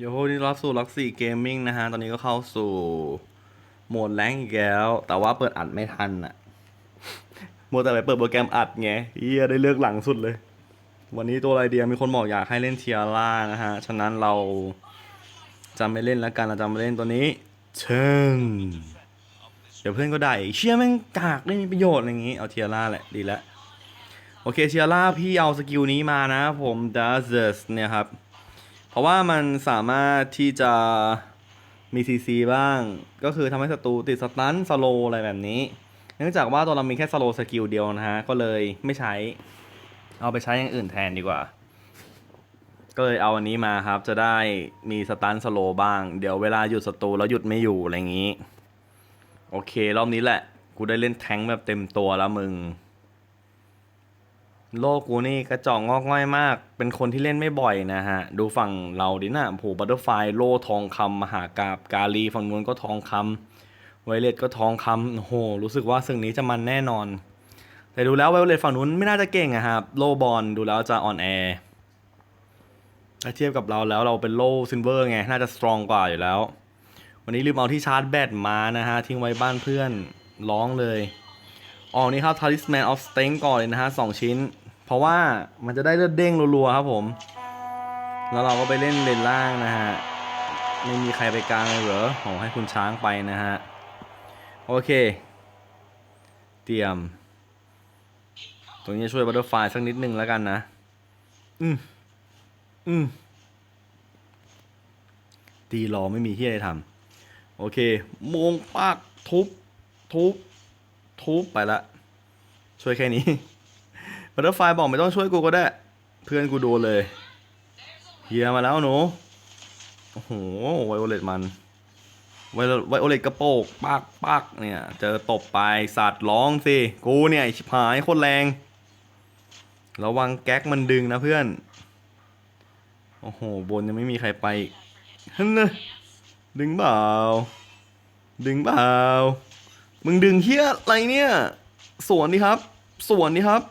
โยโฮนี่รับสู่ล็อกซี่เกมมิ่งนะฮะ ตอนนี้ก็เข้าสู่โหมดแรงอีกแล้ว แต่ว่าเปิดอัดไม่ทันอะโมแต่ไปเปิดโปรแกรมอัดไงเฮียได้เลือกหลังสุดเลย วันนี้ตัวอะไรเดียมีคนบอกอยากให้เล่นเทียร่านะฮะ ฉะนั้นเราจะไม่เล่นแล้วกันเราจะไมาเล่นตัวนี้ เชิงเดี๋ยวเพื่อนก็ได้เชี่ยแม่งกากไม่มีประโยชน์อะไรอย่างงี้ เอาเทียร่าแหละดีแล้วโอเคเทียร่าพี่เอาสกิลนี้มานะผม d a z e s เนี่ยครับ เพราะว่ามันสามารถที่จะมีซีซีบ้าง ก็คือทำให้ศัตรูติดสตันสโลอะไรแบบนี้ เนื่องจากว่าตัวเรามีแค่สโลสกิลเดียวนะฮะ ก็เลยไม่ใช้ เอาไปใช้อย่างอื่นแทนดีกว่า ก็เลยเอาอันนี้มาครับ จะได้มีสตันสโลบ้าง เดี๋ยวเวลาหยุดศัตรูแล้วหยุดไม่อยู่อะไรอย่างนี้ โอเค รอบนี้แหละ กูได้เล่นแทงค์แบบเต็มตัวแล้วมึง โลกกูนี่กระจอกงอกง่อยมาก เป็นคนที่เล่นไม่บ่อยนะฮะ ดูฝั่งเราดินะโหบัตเตอร์ไฟโลทองคำมหากาบกาลีฝั่งนู้นก็ทองคำไวเลตก็ทองคำโอ้โห รู้สึกว่าซึ่งนี้จะมันแน่นอน แต่ดูแล้วไวเลตฝั่งนู้นไม่น่าจะเก่งอะครับ โลบอลดูแล้วจะอ่อนแอถ้าเทียบกับเราแล้วเราเป็นโลซิลเวอร์ไง น่าจะสตรองกว่าอยู่แล้ว วันนี้ลืมเอาที่ชาร์จแบตมานะฮะ ทิ้งไว้บ้านเพื่อนร้องเลย ออกนี่ครับ Talisman of Strength ก่อนเลยนะฮะสองชิ้น เพราะว่ามันจะได้เลือดเด้งรัวๆครับผม แล้วเราก็ไปเล่นเลนล่างนะฮะ ไม่มีใครไปกลางเลยเหรอโหให้คุณช้างไปนะฮะ โอเค เตรียม ตรงนี้ช่วยบัตเตอร์ไฟสักนิดนึงแล้วกันนะ อืม อืม ตีรอไม่มีที่อะไรทำโอเคมงปากทุบ ทุบ ทุบไปละ ช่วยแค่นี้บัตเตอร์ไฟบอกไม่ต้องช่วยกูก็ได้ เพื่อนกูโดนเลยเฮียมาแล้วหนูโอ้โหไวโอเลตมันไวโอไวโอเลตกระโปกปักปักเนี่ย เจอตบไปสัตว์ร้องสิ กูเนี่ยชิบหายโคตรแรง ระวังแก๊กมันดึงนะเพื่อน โอ้โห บนยังไม่มีใครไปฮันนะดึงเปล่า ดึงเปล่า มึงดึงเฮียอะไรเนี่ย สวนดิครับ สวนดิครับ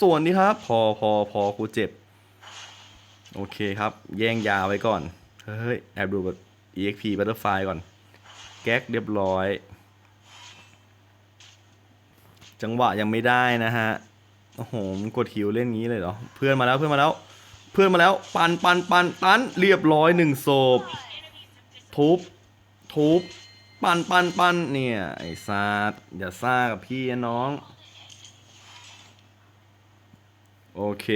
สวนดิครับ พอพอพอกูเจ็บ โอเคครับ แย่งยาไว้ก่อน เฮ้ย แอบดูแบบ exp butterfly ก่อน แก๊กเรียบร้อย จังหวะยังไม่ได้นะฮะ โอ้โหมันกดหิวเล่นงี้เลยเหรอ เพื่อนมาแล้วเพื่อนมาแล้ว เพื่อนมาแล้ว ปันปันปันตันเรียบร้อยหนึ่งศพทุบทุบ ปันปันปันเนี่ย ไอ้ซาดอย่าซ่ากับพี่น้อง โอเค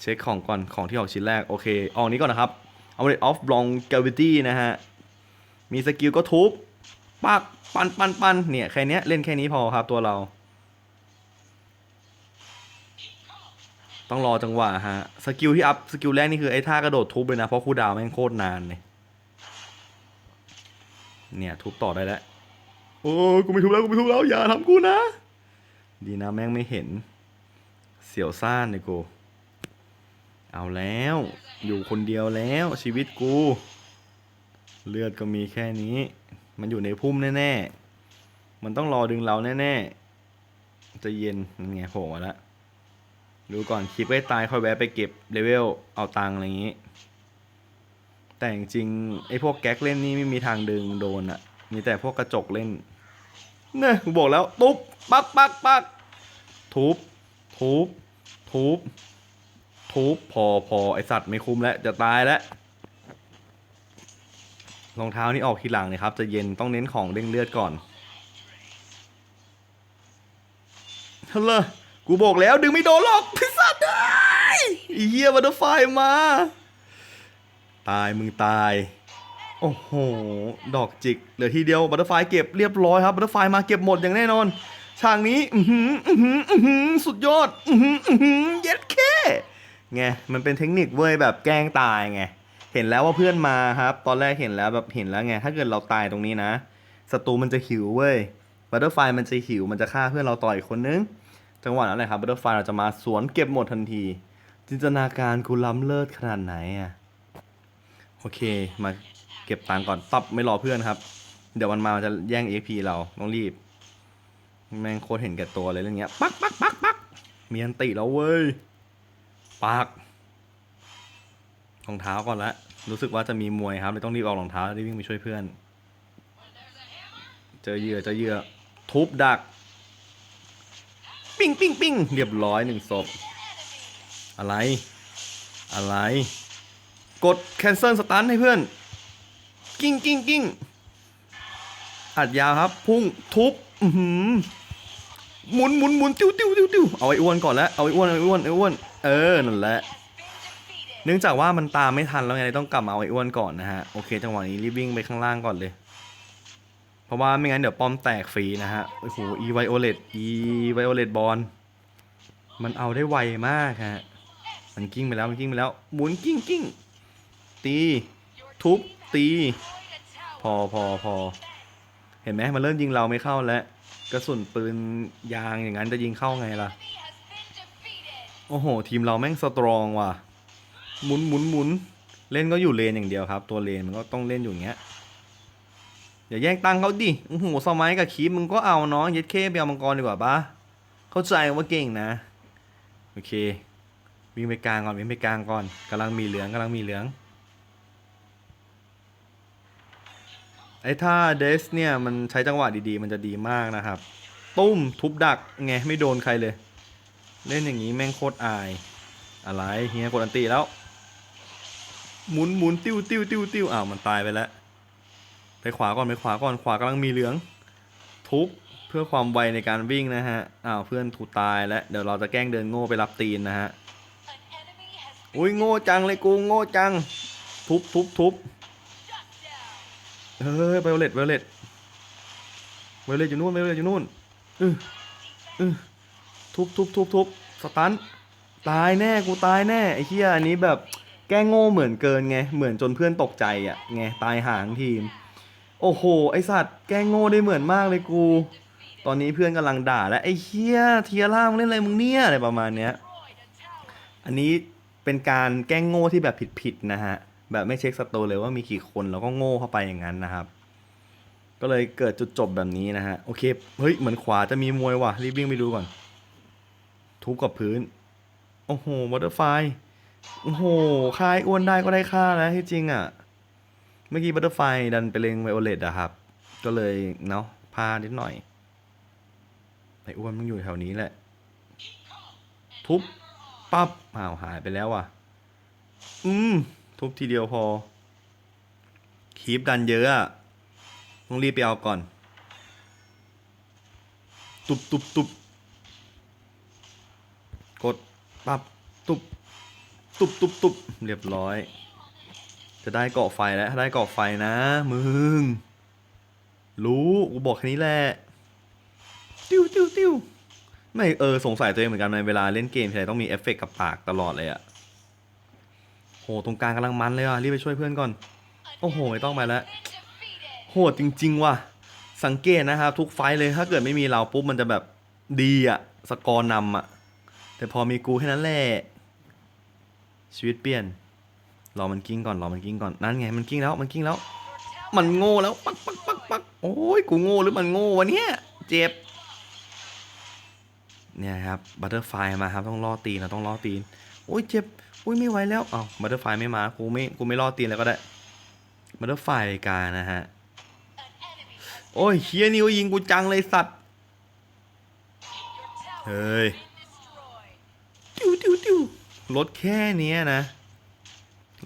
เช็คของก่อนของที่ออกชิ้นแรก โอเค ออกนี้ก่อนนะครับเอาเลยออฟลองก a v i t y นะฮะ มีสกิลก็ทุบปักปันปันปันเนี่ย แค่นี้เล่นแค่นี้พอครับตัวเรา ต้องรอจังหวะฮะ สกิลที่อัพ สกิลแรกนี่คือไอ้ท่ากระโดดทุบเลยนะ เพราะคูลดาวแม่งโคตรนานเลย เนี่ยทุบต่อได้แล้ว โอ้กูไม่ทุบแล้วกูไม่ทุบแล้วอย่าทำกูนะ ดีนะแม่งไม่เห็น เสียวซ่านเลยกู เอาแล้ว อยู่คนเดียวแล้วชีวิตกู เลือดก็มีแค่นี้ มันอยู่ในพุ่มแน่ๆ มันต้องรอดึงเราแน่ๆ จะเย็นนั่นไงโผล่มาแล้วดูก่อนคลิปใกล้ตายค่อยแวะไปเก็บเลเวลเอาตังค์อะไรอย่างนี้ แต่จริงไอ้พวกแก๊กเล่นนี่ไม่มีทางดึงโดนอะมีแต่พวกกระจกเล่น เนี่ยกูบอกแล้วตุ๊บปักปักปักทุบทุบทุบทุบพอพอไอสัตว์ไม่คุ้มแล้วจะตายแล้วรองเท้านี่ออกทีหลังนะครับ จะเย็นต้องเน้นของเด้งเลือดก่อนฮัลโหลกูบอกแล้วดึงไม่โดนหรอกพิสัตว์ได้ไอ้เหี้ยบัตเตอร์ไฟมา ตายมึงตาย โอ้โห ดอกจิก เหลือทีเดียวบัตเตอร์ไฟเก็บเรียบร้อยครับบัตเตอร์ไฟมาเก็บหมดอย่างแน่นอนฉากนี้อือหืออือหืออื้อหือสุดยอดอือหืออื้อหือเย็ดแค่ไงมันเป็นเทคนิคเว้ยแบบแกล้งตายไงเห็นแล้วว่าเพื่อนมาครับ ตอนแรกเห็นแล้วแบบเห็นแล้วไงถ้าเกิดเราตายตรงนี้นะศัตรูมันจะหิวเว้ยบัตเตอร์ไฟมันจะหิวมันจะฆ่าเพื่อนเราต่อยคนนึงจังหวะนั้นแหละครับบัตเตอร์ไฟเราจะมาสวนเก็บหมดทันที จินตนาการกูล้ำเลิศขนาดไหนอะ โอเค มาเก็บตังก่อนตับไม่รอเพื่อนครับ เดี๋ยวมันมาจะแย่ง EXP เราต้องรีบ แม่งโคตรเห็นแก่ตัวเลยเรื่องเงี้ย ปักปักปักปักมีอันติแล้วเว้ยปักรองเท้าก่อนละรู้สึกว่าจะมีมวยครับเลยต้องรีบออกรองเท้ารีบวิ่งไปช่วยเพื่อน เจอเหยื่อเจอเหยื่อทุบดัก ปิ้งปิ้งปิ้งเรียบร้อยหนึ่งศพอะไร อะไร กด cancel สตันให้เพื่อน กิ้งกิ้งกิ้งอัดยาวครับ พุ่งทุบหมุนหมุนหมุนติ้วติ้วติ้วติ้วเอาไอ้อ้วนก่อนแล้วเอาไอ้อ้วนเอาไอ้อ้วนไอ้อ้วนเออนั่นแหละเนื่องจากว่ามันตามไม่ทันแล้วไงต้องกลับมาเอาไอ้อ้วนก่อนนะฮะโอเคจังหวะนี้รีบวิ่งไปข้างล่างก่อนเลย เพราะว่าไม่งั้นเดี๋ยวป้อมแตกฟรีนะฮะโอ้โหอีไวโอเลตอีไวโอเลตบอลมันเอาได้ไวมากฮะมันกิ้งไปแล้วมันกิ้งไปแล้วหมุนกิ้งกิ้ง ตี ทุบตี พอพอพอเห็นไหมมันเริ่มยิงเราไม่เข้าแล้วกระสุนปืนยางอย่างนั้นจะยิงเข้าไงล่ะ โอ้โห ทีมเราแม่งสตรองว่ะ หมุนหมุนหมุนเล่นก็อยู่เลนอย่างเดียวครับ ตัวเลนมันก็ต้องเล่นอยู่อย่างเงี้ยอย่าแย่งตังเขาดิโอ้โหสมัยกับคีมมึงก็เอาเนาะย็ดเคไปเอามังกรดีกว่าปะเข้าใจว่าเก่งนะ โอเค วิ่งไปกลางก่อนวิ่งไปกลางก่อนกำลังมีเหลืองกำลังมีเหลือง ไอ้ท่าเดสเนี่ยมันใช้จังหวะดีๆ มันจะดีมากนะครับ ตุ้มทุบดักไงไม่โดนใครเลย เล่นอย่างนี้แม่งโคตรอาย อะไรเฮียกดอันตีแล้ว หมุนหมุนติ้วติ้วติ้วติ้วอ้าวมันตายไปแล้ว ไปขวาก่อนไปขวาก่อนขวากำลังมีเหลือง ทุบเพื่อความไวในการวิ่งนะฮะอ้าวเพื่อนถูกตายแล้วเดี๋ยวเราจะแกล้งเดินโง่ไปรับตีนนะฮะอุ้ยโง่จังเลยกูโง่จัง ทุบทุบทุบ เฮ้ยไวโอเลตไวโอเลตไวโอเลตอยู่นู่นไวโอเลตอยู่นู่นอืออือทุบทุบทุบทุบสตันตายแน่กูตายแน่ไอ้เหี้ยอันนี้แบบแกล้งโง่เหมือนเกินไงเหมือนจนเพื่อนตกใจอะไงตายห่างทีม โอ้โหไอสัตว์แกล้งโง่ได้เหมือนมากเลยกู ตอนนี้เพื่อนกำลังด่าแล้วไอ้เฮียเทียร่ามึงเล่นอะไรมึงเนี่ยอะไรประมาณเนี้ยอันนี้เป็นการแกล้งโง่ที่แบบผิดๆนะฮะ แบบไม่เช็คสโตร์เลยว่ามีกี่คนแล้วก็โง่เข้าไปอย่างนั้นนะครับ ก็เลยเกิดจุดจบแบบนี้นะฮะ โอเค เฮ้ย เหมือนขวาจะมีมวยว่ะ รีบวิ่งไปดูก่อน ทุบกับพื้น โอ้โหมอเตอร์ไฟโอ้โหคายอ้วนได้ก็ได้ค่านะที่จริงอะ เมื่อกี้บัตเตอร์ไฟดันไปเลงไวโอเลตอะครับ ก็เลยเนาะพาดนิดหน่อยไอ้อ้วนมันอยู่แถวนี้แหละ ทุบ ปั๊บอ้าวหายไปแล้วว่ะ อืม ทุบทีเดียวพอ คีบดันเยอะอะต้องรีบไปเอาก่อน ตุบตุบตุบกดปับตุบตุบตุบตุบเรียบร้อย จะได้เกาะไฟแล้วถ้าได้เกาะไฟนะ มึง รู้กูบอกแค่นี้แหละติ้วติ้วติ้วไม่เออสงสัยตัวเองเหมือนกันในเวลาเล่นเกมทีไรต้องมีเอฟเฟกต์กับปากตลอดเลยอะ โหตรงกลางกำลังมันเลยอะรีบไปช่วยเพื่อนก่อน โอ้โหไม่ต้องไปแล้วโหดจริง ๆ ว่ะ สังเกตนะครับทุกไฟเลยถ้าเกิดไม่มีเราปุ๊บมันจะแบบดีอะสกอร์นำอะแต่พอมีกูแค่นั้นแหละชีวิตเปลี่ยนรอมันกิ้งก่อนรอมันกิ้งก่อนนั่นไงมันกิ้งแล้วมันกิ้งแล้ว มันโง่แล้วปักปักปักปักโอ้ยกูโง่หรือมันโง่วะเนี่ยเจ็บเนี่ยครับบัตเตอร์ไฟมาครับต้องล่อตีนเราต้องล่อตีน โอ้ยเจ็บโอ้ยไม่ไหวแล้วอ้าวบัตเตอร์ไฟไม่มากูไม่กูไม่ล่อตีนแล้วก็ได้บัตเตอร์ไฟกานะฮะโอ้ยเฮียนิวยิงกูจังเลยสัตว์เฮ้ยติวติวติวรถแค่เนี้ยนะ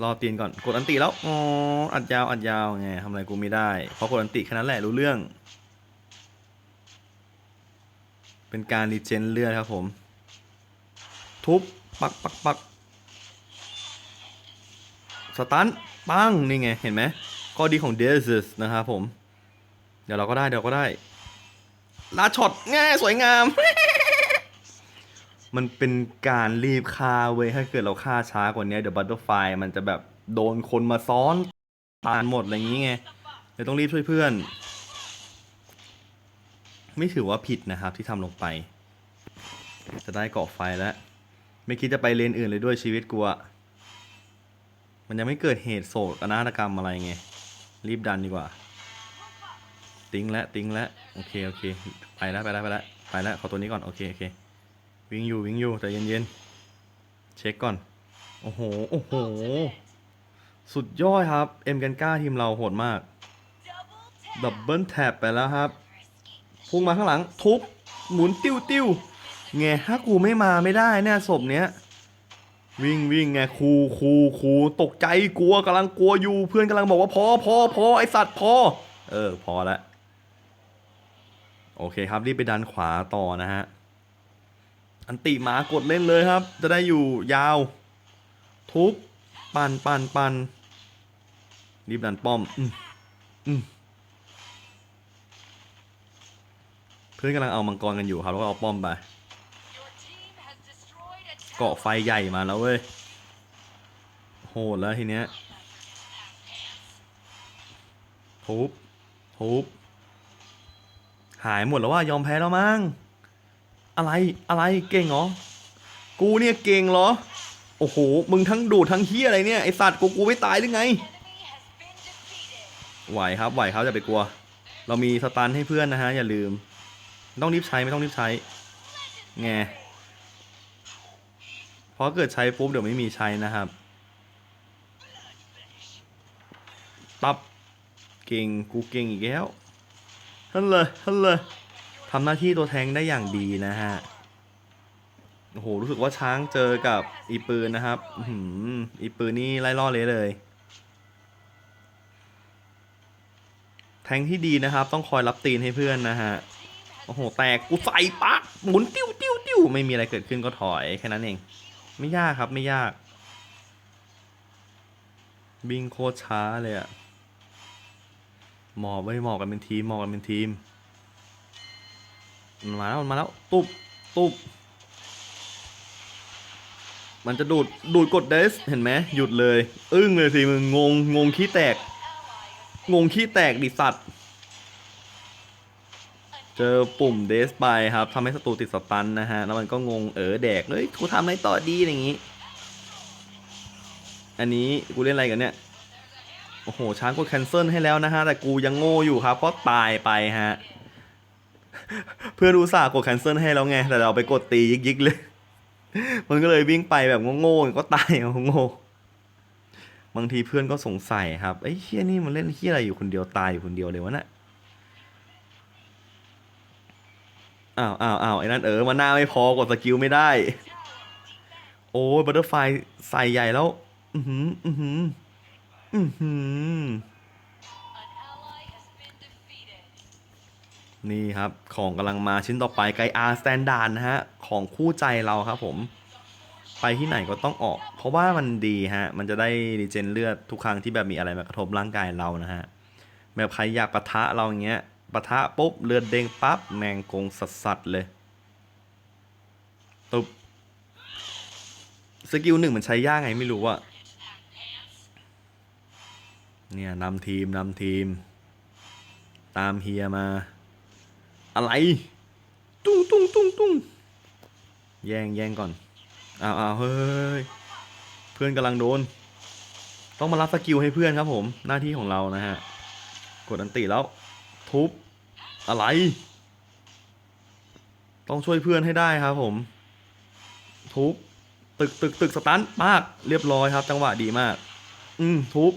รอตีนก่อนกดอันติแล้วอ๋ออัดยาวอัดยาวไงทำอะไรกูไม่ได้เพราะกดอันติแค่นั้นแหละรู้เรื่อง เป็นการรีเจนเลือดครับผม ทุบ ปักปักปักสตันปังนี่ไง เห็นไหมข้อดีของเดซิสนะครับผม เดี๋ยวเราก็ได้เดี๋ยวก็ได้ลาช็อตง่ายสวยงาม มันเป็นการรีบฆ่าเว้ยถ้าเกิดเราฆ่าช้ากว่านี้เดี๋ยวบัตเตอร์ไฟมันจะแบบโดนคนมาซ้อนตานหมดอะไรอย่างงี้ไงเลยต้องรีบช่วยเพื่อน ไม่ถือว่าผิดนะครับที่ทำลงไป จะได้เกาะไฟแล้ว ไม่คิดจะไปเลนอื่นเลยด้วยชีวิตกูอะมันยังไม่เกิดเหตุโศกนาฏกรรมอะไรไง รีบดันดีกว่า ติ้งแล้วติ้งแล้วโอเคโอเค ไปแล้วไปแล้วไปแล้วไปแล้วขอตัวนี้ก่อน โอเคโอเค วิ่งอยู่วิ่งอยู่แต่เย็นๆเช็คก่อน โอ้โห โอ้โห สุดยอดครับ เอ็มกันก้าทีมเราโหดมาก ดับเบิลแท็บไปแล้วครับ พุ่งมาข้างหลังทุบหมุนติ้วติ้ว ไงถ้ากูไม่มาไม่ได้เนี่ยศพเนี้ยวิ่งวิ่งไงครูครูครูตกใจกลัวกำลังกลัวอยู่เพื่อนกำลังบอกว่าพอพอพอไอสัตว์พอ เออ พอละโอเคครับรีบไปดันขวาต่อนะฮะอันติหมากดเล่นเลยครับ จะได้อยู่ยาว ทุบปันปันปันรีบดันป้อมอืมอืมเพื่อนกำลังเอามังกรกันอยู่ครับแล้วก็เอาป้อมไป เกาะไฟใหญ่มาแล้วเว้ย โหดแล้วทีเนี้ยทุบทุบหายหมดแล้วว่ายอมแพ้แล้วมั้ง อะไร อะไร เก่งเหรอ กูเนี่ยเก่งเหรอ โอ้โห มึงทั้งดูดทั้งเฮียอะไรเนี่ย ไอสัตว์กูกูไม่ตายหรือไง ไหวครับ ไหวครับอย่าไปกลัว เรามีสตันให้เพื่อนนะฮะ อย่าลืม ต้องรีบใช้ไม่ต้องรีบใช้ ไง เพราะเกิดใช้ปุ๊บเดี๋ยวไม่มีใช้นะครับตับเก่งกูเก่งอีกแล้วฮันเลยฮันเลยทำหน้าที่ตัวแทงได้อย่างดีนะฮะโอ้โหรู้สึกว่าช้างเจอกับอีปืนนะครับอื้อหืออีปืนนี่ไล่ล่อเลยเลย แทงที่ดีนะครับ ต้องคอยรับตีนให้เพื่อนนะฮะโอ้โหแตกกูใส่ปักหมุนติ้วติ้วติ้วไม่มีอะไรเกิดขึ้นก็ถอยแค่นั้นเอง ไม่ยากครับไม่ยาก บิงโคตรช้าเลยอะหมอบไม่หมอบกันเป็นทีมหมอบกันเป็นทีมมันมาแล้วมันมาแล้วตุบตุบมันจะดูดดูดกดเดสเห็นไหมหยุดเลย อึ้งเลยสิมึงงงงงขี้แตก งงขี้แตกดิสัตว์ เจอปุ่มเดสไปครับทำให้ศัตรูติดสตันนะฮะ แล้วมันก็งงเออแดกเฮ้ยกูทำอะไรต่อดีอย่างงี้ อันนี้กูเล่นอะไรกันเนี่ย โอ้โห ช้างกดแคนเซิลให้แล้วนะฮะ แต่กูยังโง่อยู่ครับก็ตายไปฮะ เพื่อนรู้สากดแคนเซิลให้แล้วไง แต่เราไปกดตียิกๆเลย มันก็เลยวิ่งไปแบบโง่ๆก็ตายเอาโง่บางทีเพื่อนก็สงสัยครับไอ้ยเฮียนี่มันเล่นเฮียอะไรอยู่คนเดียวตายอยู่คนเดียวเลยวะน่ะ อ้าวอ้าวอ้าวไอ้นั่นเออมันหน้าไม่พอกดสกิลไม่ได้ โอ้ยบัตเตอร์ไฟใส่ใหญ่แล้ว อือหือ อือหือ อือหือ นี่ครับ ของกำลังมาชิ้นต่อไปไกอาร์สแตนดาร์ดนะฮะ ของคู่ใจเราครับผม ไปที่ไหนก็ต้องออก เพราะว่ามันดีฮะ มันจะได้รีเจนเลือดทุกครั้งที่แบบมีอะไรมากระทบร่างกายเรานะฮะ แบบใครอยากปะทะเราอย่างเงี้ย ปะทะปุ๊บเลือดเด้งปั๊บแมงกงสัสสัสเลยตุบสกิลหนึ่งมันใช้ยากไงไม่รู้อะเนี่ยนำทีมนำทีม ตามเฮียมา อะไร ตุ้งตุ้งตุ้งตุ้งแย่งแย่งก่อนอ้าวอ้าวเฮ้ยเพื่อนกำลังโดน ต้องมารับสกิลให้เพื่อนครับผม หน้าที่ของเรานะฮะ กดอันติแล้ว ทุบ อะไร ต้องช่วยเพื่อนให้ได้ครับผม ทุบ ตึกตึกตึกสตันมาก เรียบร้อยครับ จังหวะดีมาก อืมทุบ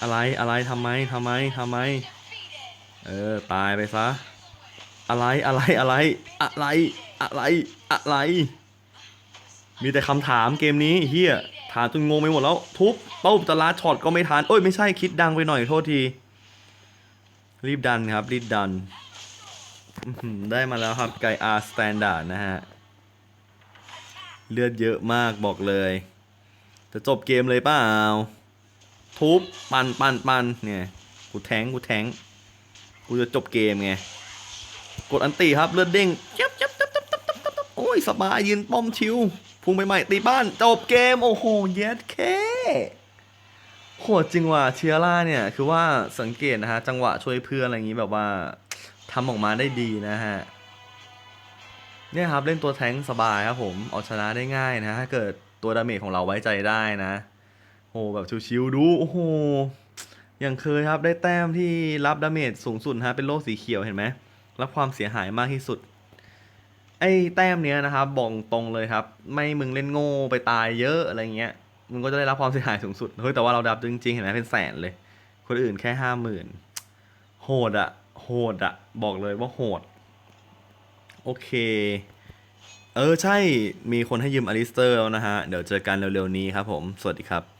อะไรอะไรทำไมทำไมทำไม เออ ตายไปซะ อะไรอะไรอะไร อะไร อะไรอะไร มีแต่คำถามเกมนี้เฮียถามจนงงไปหมดแล้ว ทุบปุ๊บจะลาช็อตก็ไม่ทันเอ้ยไม่ใช่คิดดังไปหน่อยโทษที รีบดันครับ รีบดัน ได้มาแล้วครับไกอาร์สแตนดาร์ดนะฮะ เลือดเยอะมากบอกเลย จะจบเกมเลยเปล่า ทุบ ปันปันปันเนี่ย กูแทงกูแทงกูจะจบเกมไง กดอันตีครับ เลือดเด้งจับจับจับจับจับจับจับโอ้ยสบายยืนป้อมชิวพุ่งไปใหม่ตีบ้าน จบเกม โอ้โห เย็ดเค โหดจริงว่ะเชียร่าเนี่ย คือว่าสังเกตนะฮะ จังหวะช่วยเพื่อนอะไรอย่างนี้แบบว่าทำออกมาได้ดีนะฮะ เนี่ยครับเล่นตัวแทงสบายครับผมเอาชนะได้ง่ายนะถ้าเกิดตัวดาเมจของเราไว้ใจได้นะโหแบบชิวๆดูโอ้โหอย่างเคยครับได้แต้มที่รับดาเมจสูงสุดฮะเป็นโล่สีเขียวเห็นไหมรับความเสียหายมากที่สุด ไอ้แต้มเนี้ยนะครับบอกตรงเลยครับ ไม่มึงเล่นโง่ไปตายเยอะอะไรเงี้ย มึงก็จะได้รับความเสียหายสูงสุด เฮ้ย แต่ว่าเราดับจริงๆ เห็นไหมเป็นแสนเลย คนอื่นแค่ห้าหมื่นโหดอะโหดอะบอกเลยว่าโหด โอเค เออใช่ มีคนให้ยืมอลิสเตอร์แล้วนะฮะ เดี๋ยวเจอกันเร็วๆนี้ครับผม สวัสดีครับ